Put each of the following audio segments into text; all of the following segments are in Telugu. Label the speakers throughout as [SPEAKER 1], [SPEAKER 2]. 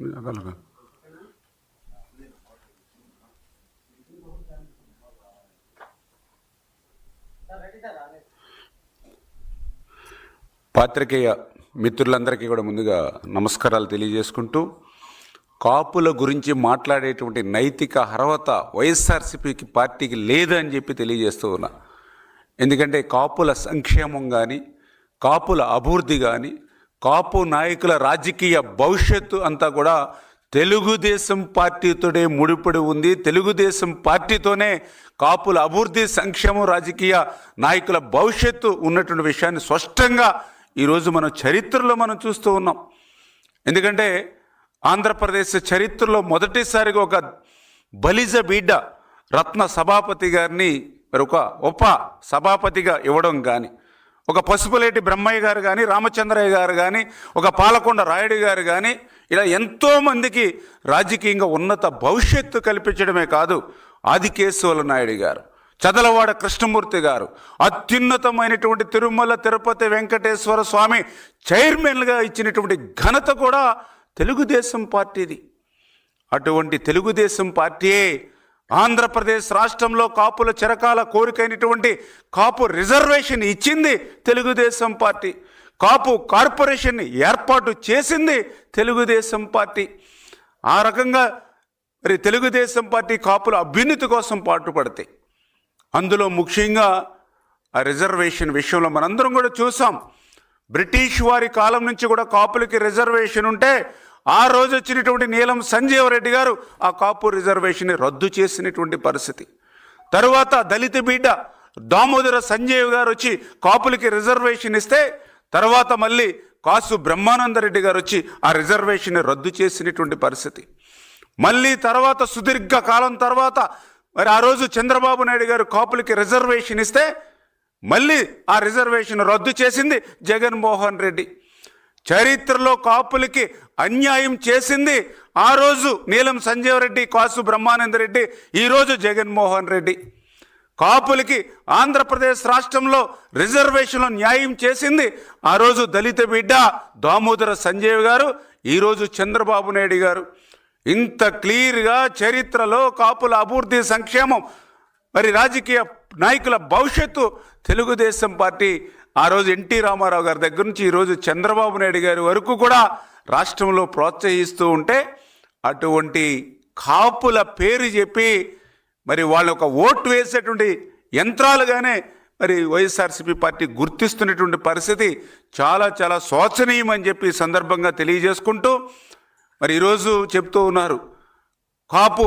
[SPEAKER 1] అలాగా పాత్రికేయ మిత్రులందరికీ కూడా ముందుగా నమస్కారాలు తెలియజేసుకుంటూ కాపుల గురించి మాట్లాడేటువంటి నైతిక అర్హత వైఎస్ఆర్సీపీకి పార్టీకి లేదని చెప్పి తెలియజేస్తూ ఉన్నా. ఎందుకంటే కాపుల సంక్షేమం కానీ కాపుల అభివృద్ధి కానీ కాపు నాయకుల రాజకీయ భవిష్యత్తు అంతా కూడా తెలుగుదేశం పార్టీతోనే ముడిపడి ఉంది. తెలుగుదేశం పార్టీతోనే కాపుల అభివృద్ధి సంక్షేమం రాజకీయ నాయకుల భవిష్యత్తు ఉన్నటువంటి విషయాన్ని స్పష్టంగా ఈరోజు మనం చరిత్రలో మనం చూస్తూ ఉన్నాం. ఎందుకంటే ఆంధ్రప్రదేశ్ చరిత్రలో మొదటిసారిగా ఒక బలిజ బిడ్డ రత్న సభాపతి గారిని మరి ఒక ఉప సభాపతిగా ఇవ్వడం కానీ ఒక పసుపులేటి బ్రహ్మయ్య గారు కానీ రామచంద్రయ్య గారు కానీ ఒక పాలకొండ రాయుడు గారు కానీ ఇలా ఎంతోమందికి రాజకీయంగా ఉన్నత భవిష్యత్తు కల్పించడమే కాదు ఆదికేశవుల నాయుడు గారు చదలవాడ కృష్ణమూర్తి గారు అత్యున్నతమైనటువంటి తిరుమల తిరుపతి వెంకటేశ్వర స్వామి చైర్మన్గా ఇచ్చినటువంటి ఘనత కూడా తెలుగుదేశం పార్టీది. అటువంటి తెలుగుదేశం పార్టీయే ఆంధ్రప్రదేశ్ రాష్ట్రంలో కాపుల చిరకాల కోరికైనటువంటి కాపు రిజర్వేషన్ ఇచ్చింది తెలుగుదేశం పార్టీ. కాపు కార్పొరేషన్ ఏర్పాటు చేసింది తెలుగుదేశం పార్టీ. ఆ రకంగా మరి తెలుగుదేశం పార్టీ కాపుల అభ్యున్నతి కోసం పాటుపడతాయి అందులో ముఖ్యంగా ఆ రిజర్వేషన్ విషయంలో మనందరం కూడా చూసాం. బ్రిటిష్ వారి కాలం నుంచి కూడా కాపులకి రిజర్వేషన్ ఉంటే ఆ రోజు వచ్చినటువంటి నీలం సంజీవ రెడ్డి గారు ఆ కాపు రిజర్వేషన్ని రద్దు చేసినటువంటి పరిస్థితి. తరువాత దళిత బిడ్డ దామోదర సంజీవ్ గారు వచ్చి కాపులకి రిజర్వేషన్ ఇస్తే తర్వాత మళ్ళీ కాసు బ్రహ్మానందరెడ్డి గారు వచ్చి ఆ రిజర్వేషన్ని రద్దు చేసినటువంటి పరిస్థితి. మళ్ళీ తర్వాత సుదీర్ఘ కాలం తర్వాత మరి ఆ రోజు చంద్రబాబు నాయుడు గారు కాపులకి రిజర్వేషన్ ఇస్తే మళ్ళీ ఆ రిజర్వేషన్ రద్దు చేసింది జగన్మోహన్ రెడ్డి. చరిత్రలో కాపులకి అన్యాయం చేసింది. ఆ రోజు నీలం సంజీవరెడ్డి కాసు బ్రహ్మానంద రెడ్డి ఈరోజు జగన్మోహన్ రెడ్డి. కాపులకి ఆంధ్రప్రదేశ్ రాష్ట్రంలో రిజర్వేషన్లో న్యాయం చేసింది. ఆ రోజు దళిత బిడ్డ దామోదర సంజయ్ గారు ఈరోజు చంద్రబాబు నాయుడు గారు. ఇంత క్లియర్గా చరిత్రలో కాపుల అభివృద్ధి సంక్షేమం మరి రాజకీయ నాయకుల భవిష్యత్తు తెలుగుదేశం పార్టీ ఆ రోజు ఎన్టీ రామారావు గారి దగ్గర నుంచి ఈరోజు చంద్రబాబు నాయుడు గారి వరకు కూడా రాష్ట్రంలో ప్రోత్సహిస్తూ ఉంటే అటువంటి కాపుల పేరు చెప్పి మరి వాళ్ళ ఒక ఓటు వేసేటువంటి యంత్రాలుగానే మరి వైఎస్ఆర్సీపీ పార్టీ గుర్తిస్తున్నటువంటి పరిస్థితి చాలా చాలా శోచనీయం అని చెప్పి సందర్భంగా తెలియజేసుకుంటూ మరి ఈరోజు చెప్తూ ఉన్నారు. కాపు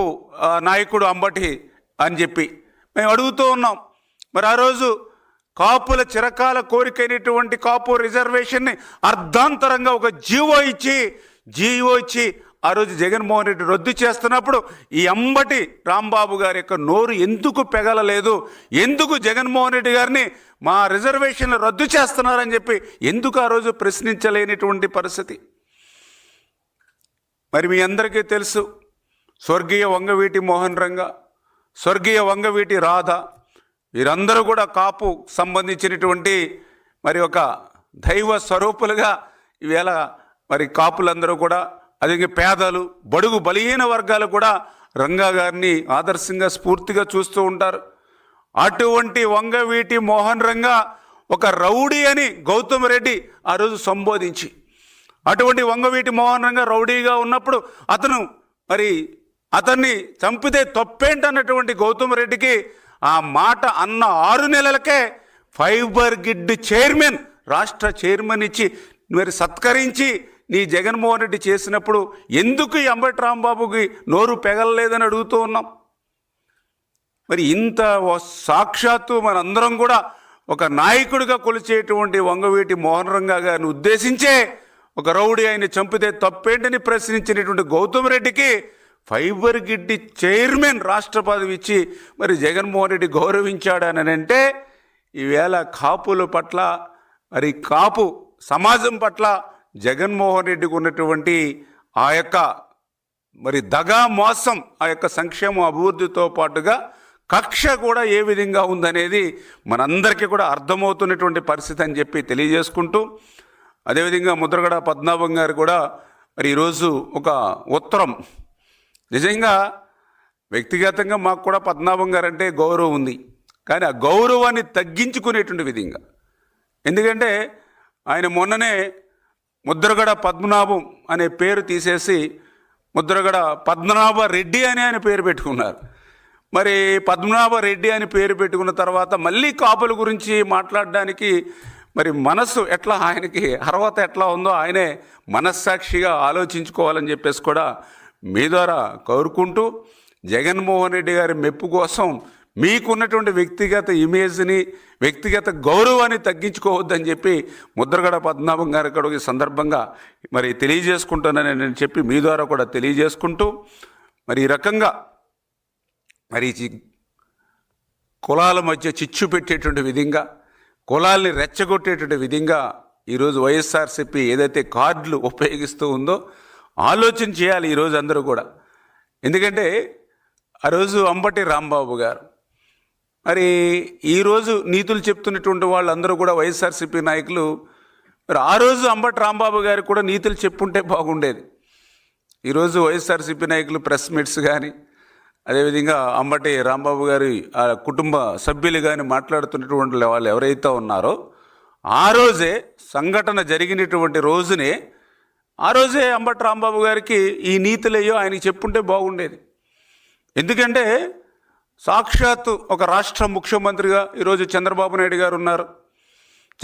[SPEAKER 1] నాయకుడు అంబటి అని చెప్పి మేము అడుగుతూ ఉన్నాం. మరి ఆ రోజు కాపుల చిరకాల కోరికైనటువంటి కాపు రిజర్వేషన్ని అర్ధాంతరంగా ఒక జీవో ఇచ్చి జీవో ఇచ్చి ఆ రోజు జగన్మోహన్ రెడ్డి రద్దు చేస్తున్నప్పుడు ఈ అంబటి రాంబాబు గారి యొక్క నోరు ఎందుకు పెగలలేదు? ఎందుకు జగన్మోహన్ రెడ్డి గారిని మా రిజర్వేషన్లు రద్దు చేస్తున్నారని చెప్పి ఎందుకు ఆ రోజు ప్రశ్నించలేనిటువంటి పరిస్థితి? మరి మీ అందరికీ తెలుసు స్వర్గీయ వంగవీటి మోహన్ రంగ స్వర్గీయ వంగవీటి రాధ వీరందరూ కూడా కాపు సంబంధించినటువంటి మరి ఒక దైవ స్వరూపులుగా ఈవేళ మరి కాపులందరూ కూడా అదే పేదలు బడుగు బలహీన వర్గాలు కూడా రంగా గారిని ఆదర్శంగా స్ఫూర్తిగా చూస్తూ ఉంటారు. అటువంటి వంగవీటి మోహన్ రంగా ఒక రౌడీ అని గౌతమ్ రెడ్డి ఆ రోజు సంబోధించి అటువంటి వంగవీటి మోహన్ రంగా రౌడీగా ఉన్నప్పుడు అతను మరి అతన్ని చంపితే తప్పేంటన్నటువంటి గౌతమ్ రెడ్డికి ఆ మాట అన్న ఆరు నెలలకే ఫైబర్ గిడ్ చైర్మన్ రాష్ట్ర చైర్మన్ ఇచ్చి మరి సత్కరించి నీ జగన్మోహన్ రెడ్డి చేసినప్పుడు ఎందుకు ఈ అంబటి రాంబాబుకి నోరు పెగలలేదని అడుగుతూ ఉన్నాం. మరి ఇంత సాక్షాత్తు మనందరం కూడా ఒక నాయకుడిగా కొలిచేటువంటి వంగవీటి మోహన్ రంగా గారిని ఉద్దేశించే ఒక రౌడీ ఆయన చంపితే తప్పేంటని ప్రశ్నించినటువంటి గౌతమ్ రెడ్డికి ఫైబర్ గిడ్డి చైర్మన్ రాష్ట్ర పదవి ఇచ్చి మరి జగన్మోహన్ రెడ్డి గౌరవించాడని అంటే ఈవేళ కాపుల పట్ల మరి కాపు సమాజం పట్ల జగన్మోహన్ రెడ్డికి ఉన్నటువంటి ఆ యొక్క మరి దగా మోసం ఆ యొక్క సంక్షేమ అభివృద్ధితో పాటుగా కక్ష కూడా ఏ విధంగా ఉందనేది మనందరికీ కూడా అర్థమవుతున్నటువంటి పరిస్థితి అని చెప్పి తెలియజేసుకుంటూ అదేవిధంగా ముద్రగడ పద్మనాభం గారు కూడా మరి ఈరోజు ఒక ఉత్తరం నిజంగా వ్యక్తిగతంగా మాకు కూడా పద్మనాభం గారు అంటే గౌరవం ఉంది. కానీ ఆ గౌరవాన్ని తగ్గించుకునేటువంటి విధంగా. ఎందుకంటే ఆయన మొన్ననే ముద్రగడ పద్మనాభం అనే పేరు తీసేసి ముద్రగడ పద్మనాభ రెడ్డి అని ఆయన పేరు పెట్టుకున్నారు. మరి పద్మనాభ రెడ్డి అని పేరు పెట్టుకున్న తర్వాత మళ్ళీ కాపుల గురించి మాట్లాడడానికి మరి మనస్సు ఎట్లా ఆయనకి అర్హత ఎట్లా ఉందో ఆయనే మనస్సాక్షిగా ఆలోచించుకోవాలని చెప్పేసి కూడా మీ ద్వారా కోరుకుంటూ జగన్మోహన్ రెడ్డి గారి మెప్పు కోసం మీకున్నటువంటి వ్యక్తిగత ఇమేజ్ని వ్యక్తిగత గౌరవాన్ని తగ్గించుకోవద్దని చెప్పి ముద్రగడ పద్మనాభం గారి కూడా ఈ సందర్భంగా మరి తెలియజేసుకుంటానని నేను చెప్పి మీ ద్వారా కూడా తెలియజేసుకుంటూ మరి ఈ రకంగా మరి కులాల మధ్య చిచ్చు పెట్టేటువంటి విధంగా కులాల్ని రెచ్చగొట్టేటువంటి విధంగా ఈరోజు వైఎస్ఆర్సీపీ ఏదైతే కార్డులు ఉపయోగిస్తూ ఉందో ఆలోచన చేయాలి ఈరోజు అందరూ కూడా. ఎందుకంటే ఆ రోజు అంబటి రాంబాబు గారు మరి ఈరోజు నీతులు చెప్తున్నటువంటి వాళ్ళందరూ కూడా వైఎస్ఆర్సీపీ నాయకులు మరి ఆ రోజు అంబటి రాంబాబు గారికి కూడా నీతులు చెప్పుంటే బాగుండేది. ఈరోజు వైఎస్ఆర్సీపీ నాయకులు ప్రెస్ మీట్స్ కానీ అదేవిధంగా అంబటి రాంబాబు గారి ఆ కుటుంబ సభ్యులు కానీ మాట్లాడుతున్నటువంటి వాళ్ళు ఎవరైతే ఉన్నారో ఆ రోజే సంఘటన జరిగినటువంటి రోజునే ఆ రోజే అంబటి రాంబాబు గారికి ఈ నీతులయ్యో ఆయనకి చెప్పుంటే బాగుండేది. ఎందుకంటే సాక్షాత్తు ఒక రాష్ట్ర ముఖ్యమంత్రిగా ఈరోజు చంద్రబాబు నాయుడు గారు ఉన్నారు.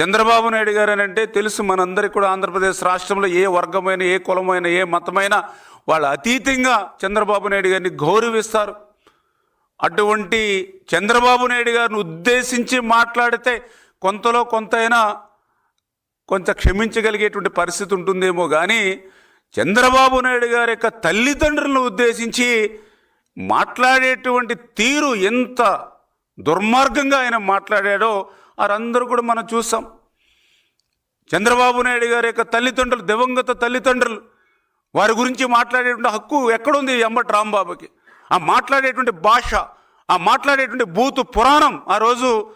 [SPEAKER 1] చంద్రబాబు నాయుడు గారు అని అంటే తెలుసు మనందరికీ కూడా ఆంధ్రప్రదేశ్ రాష్ట్రంలో ఏ వర్గమైన ఏ కులమైన ఏ మతమైన వాళ్ళు అతీతంగా చంద్రబాబు నాయుడు గారిని గౌరవిస్తారు. అటువంటి చంద్రబాబు నాయుడు గారిని ఉద్దేశించి మాట్లాడితే కొంతలో కొంతైనా కొంత క్షమించగలిగేటువంటి పరిస్థితి ఉంటుందేమో కానీ చంద్రబాబు నాయుడు గారి యొక్క తల్లిదండ్రులను ఉద్దేశించి మాట్లాడేటువంటి తీరు ఎంత దుర్మార్గంగా ఆయన మాట్లాడాడో వారందరూ కూడా మనం చూసాం చంద్రబాబు నాయుడు గారి యొక్క తల్లిదండ్రులు దివంగత తల్లిదండ్రులు వారి గురించి మాట్లాడేటువంటి హక్కు ఎక్కడుంది ఈ రాంబాబుకి? ఆ మాట్లాడేటువంటి భాష ఆ మాట్లాడేటువంటి బూతు పురాణం ఆ రోజు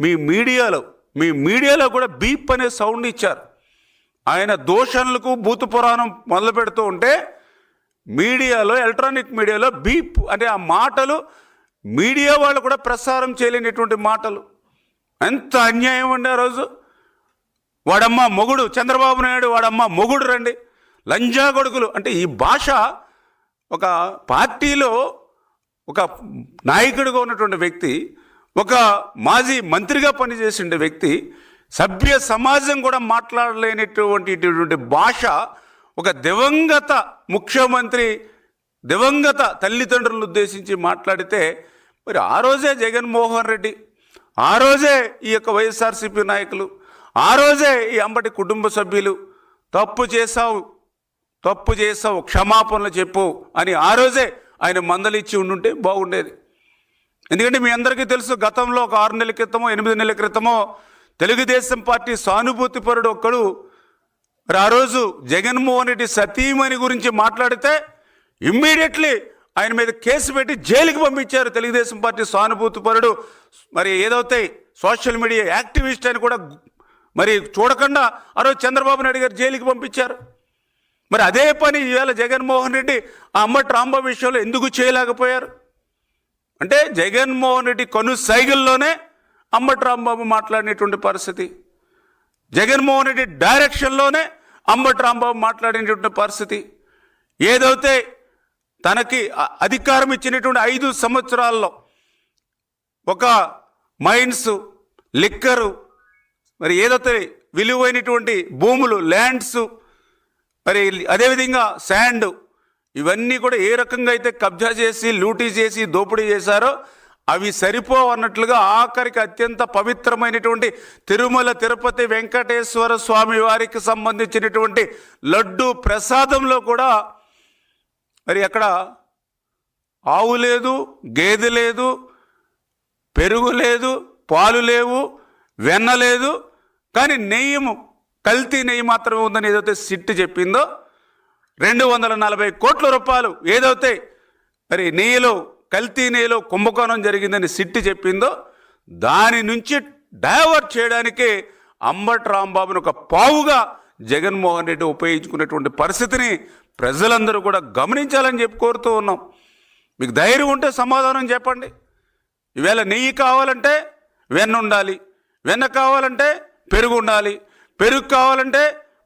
[SPEAKER 1] మీ మీడియాలో మీ మీడియాలో కూడా బీప్ అనే సౌండ్ ఇచ్చారు. ఆయన దోషణలకు భూత పురాణం మొదలు పెడుతూ ఉంటే మీడియాలో ఎలక్ట్రానిక్ మీడియాలో బీప్ అంటే ఆ మాటలు మీడియా వాళ్ళు కూడా ప్రసారం చేయలేనటువంటి మాటలు. ఎంత అన్యాయం అండి ఆ రోజు. వాడమ్మ మొగుడు చంద్రబాబు నాయుడు వాడమ్మ మొగుడు రండి. లంజా కొడుకులు అంటే ఈ భాష ఒక పార్టీలో ఒక నాయకుడిగా ఉన్నటువంటి వ్యక్తి ఒక మాజీ మంత్రిగా పనిచేసిండే వ్యక్తి సభ్య సమాజం కూడా మాట్లాడలేనటువంటి ఇటువంటి భాష ఒక దివంగత ముఖ్యమంత్రి దివంగత తల్లిదండ్రులను ఉద్దేశించి మాట్లాడితే మరి ఆ రోజే జగన్మోహన్ రెడ్డి ఆ రోజే ఈ యొక్క వైఎస్ఆర్సీపీ నాయకులు ఆ రోజే ఈ అంబటి కుటుంబ సభ్యులు తప్పు చేశావు తప్పు చేసావు క్షమాపణలు చెప్పు అని ఆ రోజే ఆయన మందలిచ్చి ఉండుంటే బాగుండేది. ఎందుకంటే మీ అందరికీ తెలుసు గతంలో ఒక ఆరు నెలల క్రితమో ఎనిమిది నెలల క్రితమో తెలుగుదేశం పార్టీ సానుభూతిపరుడు ఒక్కడు. మరి ఆ రోజు జగన్మోహన్ రెడ్డి సతీమణి గురించి మాట్లాడితే ఇమ్మీడియట్లీ ఆయన మీద కేసు పెట్టి జైలుకి పంపించారు తెలుగుదేశం పార్టీ సానుభూతిపరుడు మరి ఏదవుతాయి సోషల్ మీడియా యాక్టివిస్ట్ అని కూడా మరి చూడకుండా ఆ రోజు చంద్రబాబు నాయుడు గారు జైలుకి పంపించారు. మరి అదే పని ఇవాళ జగన్మోహన్ రెడ్డి ఆ అమ్మ ట్రాంబా విషయంలో ఎందుకు చేయలేకపోయారు? అంటే జగన్మోహన్ రెడ్డి కొను సైగల్లోనే అంబటి రాంబాబు మాట్లాడినటువంటి పరిస్థితి. జగన్మోహన్ రెడ్డి డైరెక్షన్లోనే అంబటి రాంబాబు మాట్లాడినటువంటి పరిస్థితి. ఏదైతే తనకి అధికారం ఇచ్చినటువంటి ఐదు సంవత్సరాల్లో ఒక మైన్స్ లిక్కరు మరి ఏదైతే విలువైనటువంటి భూములు ల్యాండ్స్ మరి అదేవిధంగా శాండ్ ఇవన్నీ కూడా ఏ రకంగా అయితే కబ్జా చేసి లూటీ చేసి దోపిడీ చేశారో అవి సరిపోవన్నట్లుగా ఆఖరికి అత్యంత పవిత్రమైనటువంటి తిరుమల తిరుపతి వెంకటేశ్వర స్వామి వారికి సంబంధించినటువంటి లడ్డు ప్రసాదంలో కూడా మరి అక్కడ ఆవు లేదు గేదె లేదు పెరుగు లేదు పాలు లేవు వెన్న లేదు. కానీ నెయ్యము కల్తీ నెయ్యి మాత్రమే ఉందని ఏదైతే సిట్టు చెప్పిందో రెండు వందల నలభై కోట్ల రూపాయలు ఏదైతే మరి నెయ్యిలో కల్తీ నెయ్యిలో కుంభకోణం జరిగిందని సిట్టి చెప్పిందో దాని నుంచి డైవర్ట్ చేయడానికి అంబట్ రాంబాబుని ఒక పావుగా జగన్మోహన్ రెడ్డి ఉపయోగించుకున్నటువంటి పరిస్థితిని ప్రజలందరూ కూడా గమనించాలని చెప్పి కోరుతూ ఉన్నాం. మీకు ధైర్యం ఉంటే సమాధానం చెప్పండి. ఈవేళ నెయ్యి కావాలంటే వెన్న ఉండాలి వెన్న కావాలంటే పెరుగు ఉండాలి పెరుగు కావాలంటే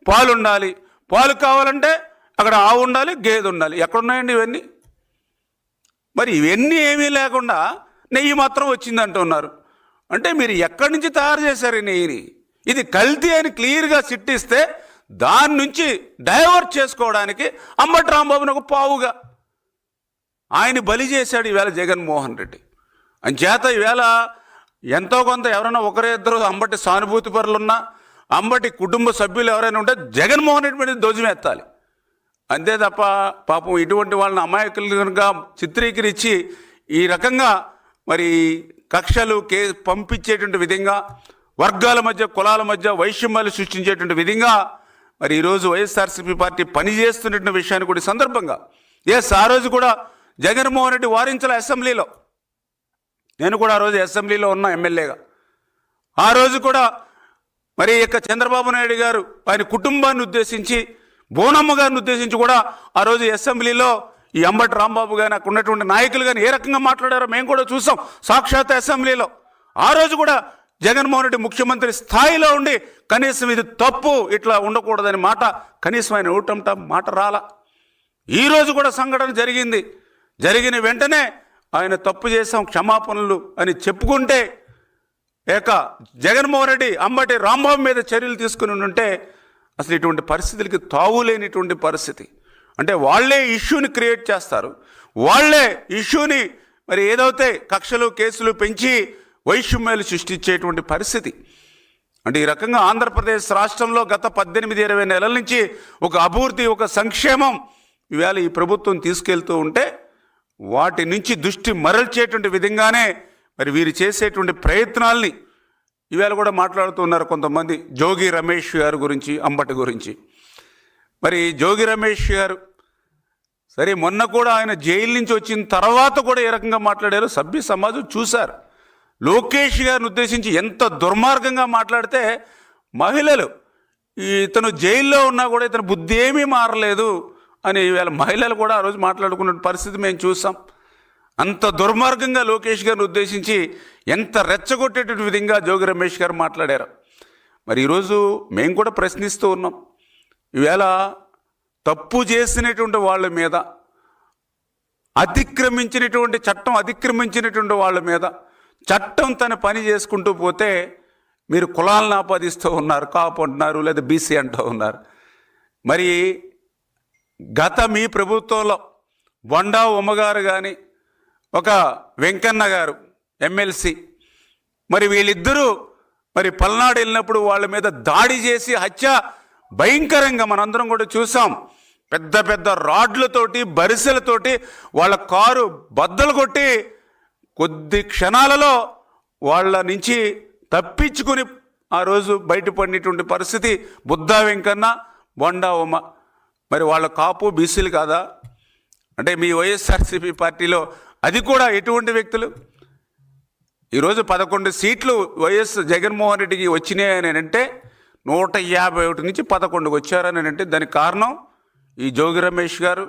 [SPEAKER 1] పాలు ఉండాలి పాలు కావాలంటే అక్కడ ఆవు ఉండాలి గేదె ఉండాలి. ఎక్కడున్నాయండి ఇవన్నీ? మరి ఇవన్నీ ఏమీ లేకుండా నెయ్యి మాత్రం వచ్చిందంటున్నారు అంటే మీరు ఎక్కడి నుంచి తయారు చేశారు నెయ్యిని? ఇది కల్తీ అని క్లియర్గా సిట్టిస్తే దాని నుంచి డైవర్ట్ చేసుకోవడానికి అంబటి రాంబాబుని ఒక పావుగా ఆయన బలి చేశాడు ఈవేళ జగన్మోహన్ రెడ్డి. అంచేత ఈవేళ ఎంతో కొంత ఎవరైనా ఒకరే ఇద్దరు అంబటి సానుభూతి పరులున్నా అంబటి కుటుంబ సభ్యులు ఎవరైనా ఉంటే జగన్మోహన్ రెడ్డి మీద ధ్వజమెత్తాలి అంతే తప్ప పాపం ఇటువంటి వాళ్ళని అమాయకులుగా చిత్రీకరించి ఈ రకంగా మరి కక్షలు కే పంపించేటువంటి విధంగా వర్గాల మధ్య కులాల మధ్య వైషమ్యాలు సృష్టించేటువంటి విధంగా మరి ఈరోజు వైఎస్ఆర్సీపీ పార్టీ పనిచేస్తున్నటువంటి విషయాన్ని కూడా సందర్భంగా ఎస్ ఆ రోజు కూడా జగన్మోహన్ రెడ్డి వారించల అసెంబ్లీలో. నేను కూడా ఆ రోజు అసెంబ్లీలో ఉన్న ఎమ్మెల్యేగా. ఆ రోజు కూడా మరి ఇక చంద్రబాబు నాయుడు గారు ఆయన కుటుంబాన్ని ఉద్దేశించి బోనమ్మ గారిని ఉద్దేశించి కూడా ఆ రోజు అసెంబ్లీలో ఈ అంబటి రాంబాబు గారిని అక్కడ ఉన్నటువంటి నాయకులు కానీ ఏ రకంగా మాట్లాడారో మేము కూడా చూసాం. సాక్షాత్ అసెంబ్లీలో. ఆ రోజు కూడా జగన్మోహన్ రెడ్డి ముఖ్యమంత్రి స్థాయిలో ఉండి కనీసం ఇది తప్పు ఇట్లా ఉండకూడదని మాట కనీసం ఆయన ఊటంట మాట రాల. ఈరోజు కూడా సంఘటన జరిగింది. జరిగిన వెంటనే ఆయన తప్పు చేసాం క్షమాపణలు అని చెప్పుకుంటే ఏక జగన్మోహన్ రెడ్డి అంబటి రాంబాబు మీద చర్యలు తీసుకుని ఉంటే అసలు ఇటువంటి పరిస్థితులకి తావులేనిటువంటి పరిస్థితి. అంటే వాళ్ళే ఇష్యూని క్రియేట్ చేస్తారు. వాళ్ళే ఇష్యూని మరి ఏదైతే కక్షలు కేసులు పెంచి వైషమ్యాలు సృష్టించేటువంటి పరిస్థితి. అంటే ఈ రకంగా ఆంధ్రప్రదేశ్ రాష్ట్రంలో గత పద్దెనిమిది ఇరవై నెలల నుంచి ఒక అభివృద్ధి ఒక సంక్షేమం ఇవాళ ఈ ప్రభుత్వం తీసుకెళ్తూ ఉంటే వాటి నుంచి దృష్టి మరల్చేటువంటి విధంగానే మరి వీరు చేసేటువంటి ప్రయత్నాల్ని ఇవాళ కూడా మాట్లాడుతున్నారు కొంతమంది జోగి రమేష్ గారి గురించి అంబటి గురించి. మరి జోగి రమేష్ గారు సరే మొన్న కూడా ఆయన జైలు నుంచి వచ్చిన తర్వాత కూడా ఏ రకంగా మాట్లాడారో? సభ్య సమాజం చూశారు. లోకేష్ గారిని ఉద్దేశించి ఎంత దుర్మార్గంగా మాట్లాడితే మహిళలు ఈ ఇతను జైల్లో ఉన్నా కూడా ఇతను బుద్ధి ఏమీ మారలేదు అని ఇవాళ మహిళలు కూడా ఆ రోజు మాట్లాడుకున్న పరిస్థితి మేము చూసాం. అంత దుర్మార్గంగా లోకేష్ గారిని ఉద్దేశించి ఎంత రెచ్చగొట్టేటటువంటి విధంగా జోగి రమేష్ గారు మాట్లాడారు. మరి ఈరోజు మేము కూడా ప్రశ్నిస్తూ ఉన్నాం. ఈవేళ తప్పు చేసినటువంటి వాళ్ళ మీద అతిక్రమించినటువంటి చట్టం అతిక్రమించినటువంటి వాళ్ళ మీద చట్టం తన పని చేసుకుంటూ పోతే మీరు కులాలను ఆపాదిస్తూ ఉన్నారు కాపు అంటున్నారు లేదా బీసీ అంటూ ఉన్నారు. మరి గత మీ ప్రభుత్వంలో బొండా ఉమ్మగారు కానీ ఒక వెంకన్న గారు ఎమ్మెల్సీ. మరి వీళ్ళిద్దరూ మరి పల్నాడు వెళ్ళినప్పుడు వాళ్ళ మీద దాడి చేసి హత్య భయంకరంగా మనందరం కూడా చూసాం. పెద్ద పెద్ద రాడ్లతోటి బరిసెలతోటి వాళ్ళ కారు బద్దలు కొట్టి కొద్ది క్షణాలలో వాళ్ళ నుంచి తప్పించుకుని ఆ రోజు బయటపడినటువంటి పరిస్థితి బుద్ధా వెంకన్న బొండా ఉమ. మరి వాళ్ళ కాపు బీసీలు కాదా? అంటే మీ వైఎస్ఆర్సీపీ పార్టీలో అది కూడా ఎటువంటి వ్యక్తులు? ఈరోజు పదకొండు సీట్లు వైఎస్ జగన్మోహన్ రెడ్డికి వచ్చినాయని అంటే నూట యాభై ఒకటి నుంచి పదకొండుకు వచ్చారని అంటే దానికి కారణం ఈ జోగి రమేష్ గారు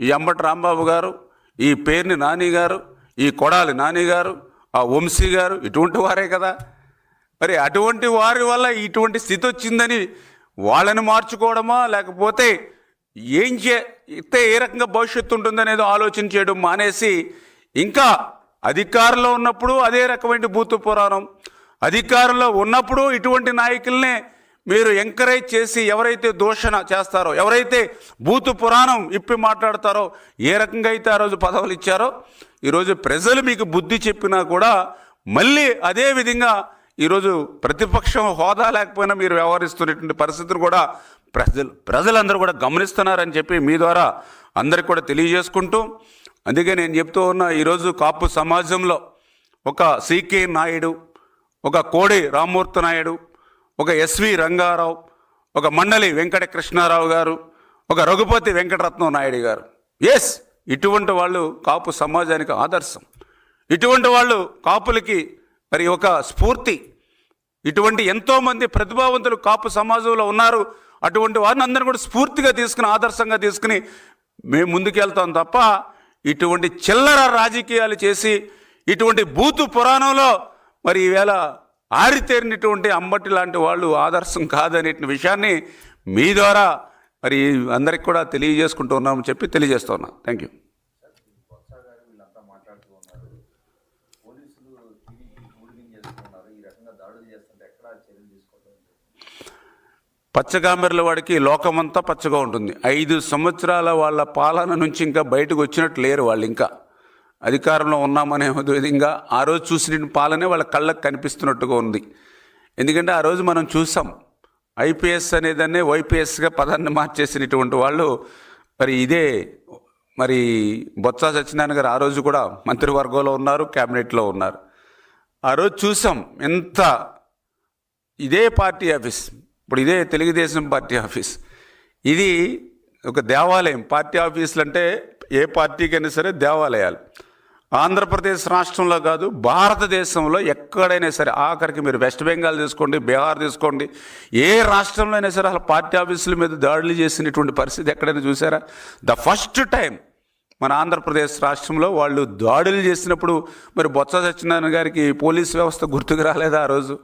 [SPEAKER 1] ఈ అంబటి రాంబాబు గారు ఈ పేర్ని నాని గారు ఈ కొడాలి నాని గారు ఆ వంశీ గారు ఇటువంటి వారే కదా. మరి అటువంటి వారి వల్ల ఇటువంటి స్థితి వచ్చిందని వాళ్ళని మార్చుకోవడమా? లేకపోతే ఏం చేస్తే ఏ రకంగా భవిష్యత్తు ఉంటుందనేది ఆలోచన చేయడం మానేసి ఇంకా అధికారంలో ఉన్నప్పుడు అదే రకమైన భూత పురాణం. అధికారంలో ఉన్నప్పుడు ఇటువంటి నాయకుల్నే మీరు ఎంకరేజ్ చేసి ఎవరైతే దూషణ చేస్తారో ఎవరైతే బూతు పురాణం ఇప్పి మాట్లాడతారో ఏ రకంగా అయితే ఆ రోజు పదవులు ఇచ్చారో ఈరోజు ప్రజలు మీకు బుద్ధి చెప్పినా కూడా మళ్ళీ అదే విధంగా ఈరోజు ప్రతిపక్షం హోదా లేకపోయినా మీరు వ్యవహరిస్తున్నటువంటి పరిస్థితిని కూడా ప్రజలు ప్రజలందరూ కూడా గమనిస్తున్నారని చెప్పి మీ ద్వారా అందరికి కూడా తెలియజేసుకుంటూ అందుకే నేను చెప్తూ ఉన్నా ఈరోజు కాపు సమాజంలో ఒక సికే నాయుడు ఒక కోడి రామ్మూర్తి నాయుడు ఒక ఎస్వి రంగారావు ఒక మండలి వెంకట కృష్ణారావు గారు ఒక రఘుపతి వెంకటరత్నం నాయుడు గారు. ఎస్ ఇటువంటి వాళ్ళు కాపు సమాజానికి ఆదర్శం. ఇటువంటి వాళ్ళు కాపులకి మరి ఒక స్ఫూర్తి. ఇటువంటి ఎంతోమంది ప్రతిభావంతులు కాపు సమాజంలో ఉన్నారు. అటువంటి వారిని అందరిని కూడా స్ఫూర్తిగా తీసుకుని ఆదర్శంగా తీసుకుని మేము ముందుకెళ్తాం తప్ప ఇటువంటి చిల్లర రాజకీయాలు చేసి ఇటువంటి బూతు పురాణంలో మరి ఈవేళ ఆరితేరినటువంటి అంబటి లాంటి వాళ్ళు ఆదర్శం కాదనే విషయాన్ని మీ ద్వారా మరి అందరికి కూడా తెలియజేసుకుంటూ ఉన్నామని చెప్పి తెలియజేస్తున్నా థ్యాంక్ యూ పచ్చగామెరల వాడికి లోకమంతా పచ్చగా ఉంటుంది. ఐదు సంవత్సరాల వాళ్ళ పాలన నుంచి ఇంకా బయటకు వచ్చినట్టు లేరు వాళ్ళు ఇంకా. అధికారంలో ఉన్నామనే విధంగా ఆ రోజు చూసిన పాలనే వాళ్ళ కళ్ళకు కనిపిస్తున్నట్టుగా ఉంది. ఎందుకంటే ఆ రోజు మనం చూసాం. ఐపీఎస్ అనేదాన్నే వైపీఎస్గా పదాన్ని మార్చేసినటువంటి వాళ్ళు మరి ఇదే మరి బొత్స సత్యనారాయణ గారు ఆ రోజు కూడా మంత్రివర్గంలో ఉన్నారు క్యాబినెట్లో ఉన్నారు. ఆ రోజు చూసాం ఎంత ఇదే పార్టీ ఆఫీస్ ఇప్పుడు ఇదే తెలుగుదేశం పార్టీ ఆఫీస్. ఇది ఒక దేవాలయం. పార్టీ ఆఫీసులు అంటే ఏ పార్టీకైనా సరే దేవాలయాలు. ఆంధ్రప్రదేశ్ రాష్ట్రంలో కాదు భారతదేశంలో ఎక్కడైనా సరే ఆఖరికి మీరు వెస్ట్ బెంగాల్ తీసుకోండి బీహార్ తీసుకోండి ఏ రాష్ట్రంలో అయినా సరే అసలు పార్టీ ఆఫీసుల మీద దాడులు చేసినటువంటి పరిస్థితి ఎక్కడైనా చూసారా? ద ఫస్ట్ టైం మన ఆంధ్రప్రదేశ్ రాష్ట్రంలో వాళ్ళు దాడులు చేసినప్పుడు మరి బొత్స సత్యనారాయణ గారికి పోలీస్ వ్యవస్థ గుర్తుకు రాలేదా ఆ రోజు?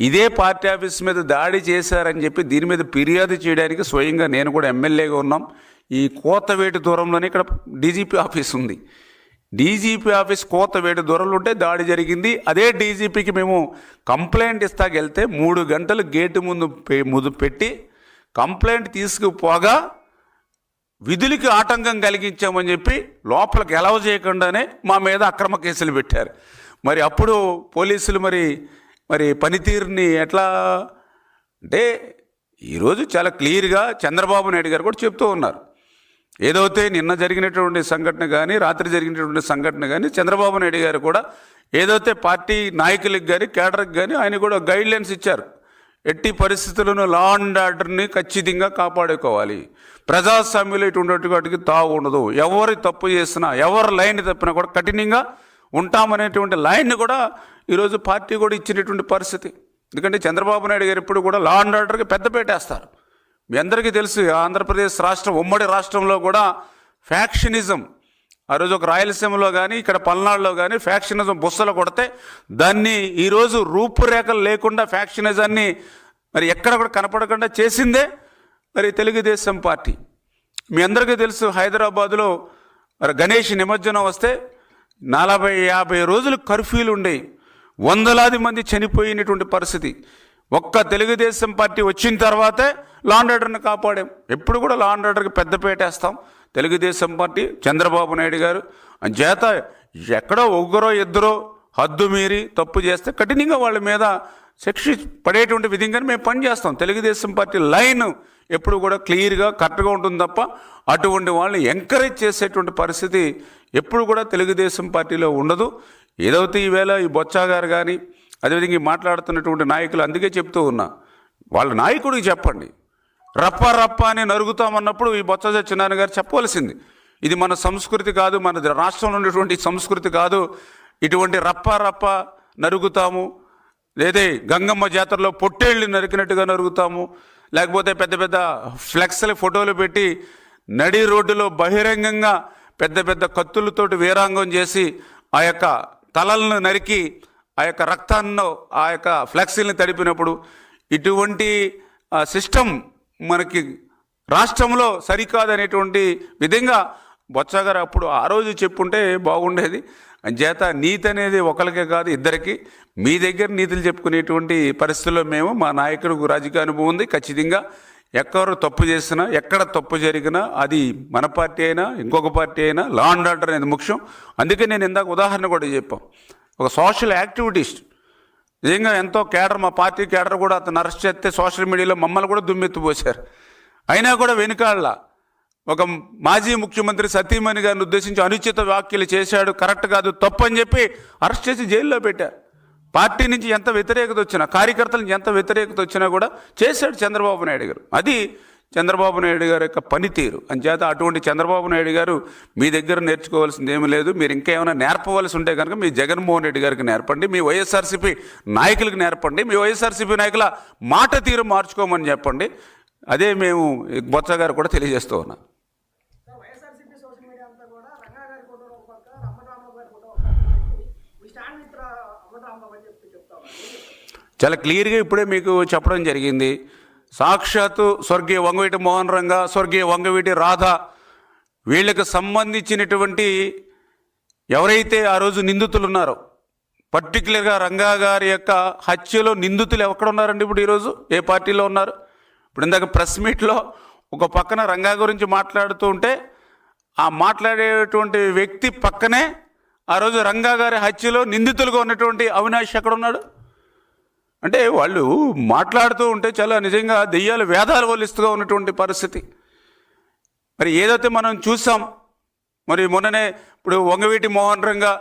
[SPEAKER 1] ఇదే పార్టీ ఆఫీస్ మీద దాడి చేశారని చెప్పి దీని మీద ఫిర్యాదు చేయడానికి స్వయంగా నేను కూడా ఎమ్మెల్యేగా ఉన్నాం. ఈ కోతవేటి దూరంలోనే ఇక్కడ డీజీపీ ఆఫీస్ ఉంది. డీజీపీ ఆఫీస్ కోతవేటి దూరంలో ఉంటే దాడి జరిగింది. అదే డీజీపీకి మేము కంప్లైంట్ ఇస్తాకెళ్తే మూడు గంటలు గేటు ముందు ముదు ముందు పెట్టి కంప్లైంట్ తీసుకుపోగా విధులకి ఆటంకం కలిగించామని చెప్పి లోపలికి ఎలవ చేయకుండానే మా మీద అక్రమ కేసులు పెట్టారు. మరి అప్పుడు పోలీసులు మరి మరి పనితీరుని ఎట్లా అంటే ఈరోజు చాలా క్లియర్గా చంద్రబాబు నాయుడు గారు కూడా చెప్తూ ఉన్నారు. ఏదైతే నిన్న జరిగినటువంటి సంఘటన కానీ రాత్రి జరిగినటువంటి సంఘటన కానీ చంద్రబాబు నాయుడు గారు కూడా ఏదైతే పార్టీ నాయకులకు కానీ కేడర్కి కానీ ఆయన కూడా గైడ్లైన్స్ ఇచ్చారు. ఎట్టి పరిస్థితులను లా అండ్ ఆర్డర్ని ఖచ్చితంగా కాపాడుకోవాలి. ప్రజాస్వామ్యంలో ఇటువంటి వాటికి తావు ఉండదు. ఎవరు తప్పు చేసినా ఎవరు లైన్ తప్పినా కూడా కఠినంగా ఉంటామనేటువంటి లైన్ని కూడా ఈరోజు పార్టీ కూడా ఇచ్చినటువంటి పరిస్థితి. ఎందుకంటే చంద్రబాబు నాయుడు గారు ఎప్పుడు కూడా లా అండ్ ఆర్డర్కి పెద్ద పెట్టేస్తారు. మీ అందరికీ తెలుసు ఆంధ్రప్రదేశ్ రాష్ట్రం ఉమ్మడి రాష్ట్రంలో కూడా ఫ్యాక్షనిజం. ఆ రోజు ఒక రాయలసీమలో కానీ ఇక్కడ పల్నాడులో కానీ ఫ్యాక్షనిజం బుస్సలు కొడితే దాన్ని ఈరోజు రూపురేఖలు లేకుండా ఫ్యాక్షనిజాన్ని మరి ఎక్కడ కూడా కనపడకుండా చేసిందే మరి తెలుగుదేశం పార్టీ. మీ అందరికీ తెలుసు హైదరాబాదులో మరి గణేష్ నిమజ్జనం వస్తే నలభై యాభై రోజులు కర్ఫ్యూలు ఉండేవి వందలాది మంది చనిపోయినటువంటి పరిస్థితి. ఒక్క తెలుగుదేశం పార్టీ వచ్చిన తర్వాతే లా ఆర్డర్ని కాపాడాం. ఎప్పుడు కూడా లా అండ్ ఆర్డర్కి వేస్తాం తెలుగుదేశం పార్టీ చంద్రబాబు నాయుడు గారు. చేత ఎక్కడో ఒగ్గరో ఇద్దరో హద్దు మీరి తప్పు చేస్తే కఠినంగా వాళ్ళ మీద శిక్షి పడేటువంటి విధంగానే మేము పనిచేస్తాం తెలుగుదేశం పార్టీ లైన్ ఎప్పుడు కూడా క్లియర్గా కరెక్ట్గా ఉంటుంది తప్ప అటువంటి వాళ్ళని ఎంకరేజ్ చేసేటువంటి పరిస్థితి ఎప్పుడు కూడా తెలుగుదేశం పార్టీలో ఉండదు. ఏదైతే ఈవేళ ఈ బొత్స గారు కానీ అదేవిధంగా ఈ మాట్లాడుతున్నటువంటి నాయకులు అందుకే చెప్తూ ఉన్నా వాళ్ళ నాయకుడికి చెప్పండి. రప్ప రప్ప అని నరుగుతామన్నప్పుడు ఈ బొత్స సత్యనారాయణ గారు చెప్పవలసింది. ఇది మన సంస్కృతి కాదు మన రాష్ట్రంలో ఉన్నటువంటి సంస్కృతి కాదు. ఇటువంటి రప్ప రప్ప నరుగుతాము. లేదే గంగమ్మ జాతరలో పొట్టేళ్ళు నరికినట్టుగా నరుగుతాము. లేకపోతే పెద్ద పెద్ద ఫ్లెక్స్ల ఫోటోలు పెట్టి నడి రోడ్డులో బహిరంగంగా పెద్ద పెద్ద కత్తులతోటి వీరాంగం చేసి ఆ యొక్క తలలను నరికి ఆ యొక్క రక్తాన్ని ఆ యొక్క ఫ్లెక్సీలను తడిపినప్పుడు ఇటువంటి సిస్టమ్ మనకి రాష్ట్రంలో సరికాదనేటువంటి విధంగా బొత్సగారు అప్పుడు ఆ రోజు చెప్పుంటే బాగుండేది. అంచేత నీతి అనేది ఒకరికే కాదు ఇద్దరికి. మీ దగ్గర నీతులు చెప్పుకునేటువంటి పరిస్థితుల్లో మేము మా నాయకుడికి రాజకీయ అనుభవం ఉంది. ఖచ్చితంగా ఎక్కరు తప్పు చేసినా ఎక్కడ తప్పు జరిగినా అది మన పార్టీ అయినా ఇంకొక పార్టీ అయినా లా అండ్ ఆర్డర్ అనేది ముఖ్యం. అందుకే నేను ఇందాక ఉదాహరణ కూడా చెప్పాం. ఒక సోషల్ యాక్టివిటీస్ట్ నిజంగా ఎంతో కేడర్ మా పార్టీ కేడర్ కూడా అతను అరెస్ట్ చేస్తే సోషల్ మీడియాలో మమ్మల్ని కూడా దుమ్మెత్తిపోశారు అయినా కూడా వెనుకాళ్ళ ఒక మాజీ ముఖ్యమంత్రి సతీమణి గారిని ఉద్దేశించి అనుచిత వ్యాఖ్యలు చేశాడు. కరెక్ట్ కాదు తప్పు అని చెప్పి అరెస్ట్ చేసి జైల్లో పెట్టారు. పార్టీ నుంచి ఎంత వ్యతిరేకత వచ్చినా కార్యకర్తల నుంచి ఎంత వ్యతిరేకత వచ్చినా కూడా చేశాడు చంద్రబాబు నాయుడు గారు. అది చంద్రబాబు నాయుడు గారి యొక్క పనితీరు. అంచేత అటువంటి చంద్రబాబు నాయుడు గారు మీ దగ్గర నేర్చుకోవాల్సింది ఏమీ లేదు. మీరు ఇంకా ఏమైనా నేర్పవలసి ఉంటే కనుక మీ జగన్మోహన్ రెడ్డి గారికి నేర్పండి మీ వైఎస్ఆర్సీపీ నాయకులకు నేర్పండి మీ వైఎస్ఆర్సీపీ నాయకుల మాట తీరు మార్చుకోమని చెప్పండి. అదే మేము బొత్స గారు కూడా తెలియజేస్తూ ఉన్నాం? చాలా క్లియర్గా ఇప్పుడే మీకు చెప్పడం జరిగింది. సాక్షాత్తు స్వర్గీయ వంగవీటి మోహన్ రంగ స్వర్గీయ వంగవీటి రాధ వీళ్ళకి సంబంధించినటువంటి ఎవరైతే ఆ రోజు నిందితులు ఉన్నారో పర్టికులర్గా రంగా గారి యొక్క హత్యలో నిందితులు ఎక్కడ ఉన్నారండి ఇప్పుడు ఈరోజు ఏ పార్టీలో ఉన్నారు? ఇప్పుడు ఇందాక ప్రెస్ మీట్లో ఒక పక్కన రంగా గురించి మాట్లాడుతూ ఉంటే ఆ మాట్లాడేటువంటి వ్యక్తి పక్కనే ఆ రోజు రంగా గారి హత్యలో నిందితులుగా ఉన్నటువంటి అవినాష్ ఎక్కడ ఉన్నాడు అంటే వాళ్ళు మాట్లాడుతూ ఉంటే చాలా నిజంగా దెయ్యాలు వేదాలు వలిస్తుగా ఉన్నటువంటి పరిస్థితి. మరి ఏదైతే మనం చూసాం మరి మొన్ననే ఇప్పుడు వంగవీటి మోహన్ రంగా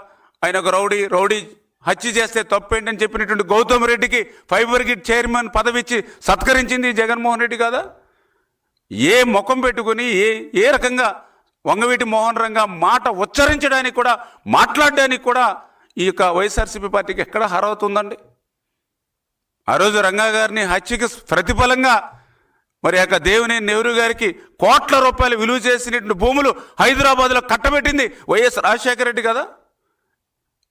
[SPEAKER 1] ఆయన ఒక రౌడీ రౌడీ హత్య చేస్తే తప్పేంటని చెప్పినటువంటి గౌతమ్ రెడ్డికి ఫైబర్ గిట్ చైర్మన్ పదవి ఇచ్చి సత్కరించింది జగన్మోహన్ రెడ్డి కాదా? ఏ ముఖం పెట్టుకుని ఏ ఏ రకంగా వంగవీటి మోహన్ రంగా మాట ఉచ్చరించడానికి కూడా మాట్లాడడానికి కూడా ఈ యొక్క వైఎస్ఆర్సీపీ పార్టీకి ఎక్కడ హరవుతుందండి ఆ రోజు రంగా గారిని హత్యకి ప్రతిఫలంగా మరి యొక్క దేవుని నెహ్రూ గారికి కోట్ల రూపాయలు విలువ చేసినటువంటి భూములు హైదరాబాద్లో కట్టబెట్టింది వైఎస్ రాజశేఖర రెడ్డి కదా?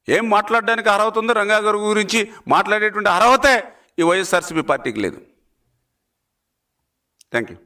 [SPEAKER 1] ఏం మాట్లాడడానికి అర్హత ఉందో రంగా గారి గురించి మాట్లాడేటువంటి అర్హతే ఈ వైఎస్ఆర్సీపీ పార్టీకి లేదు. Thank you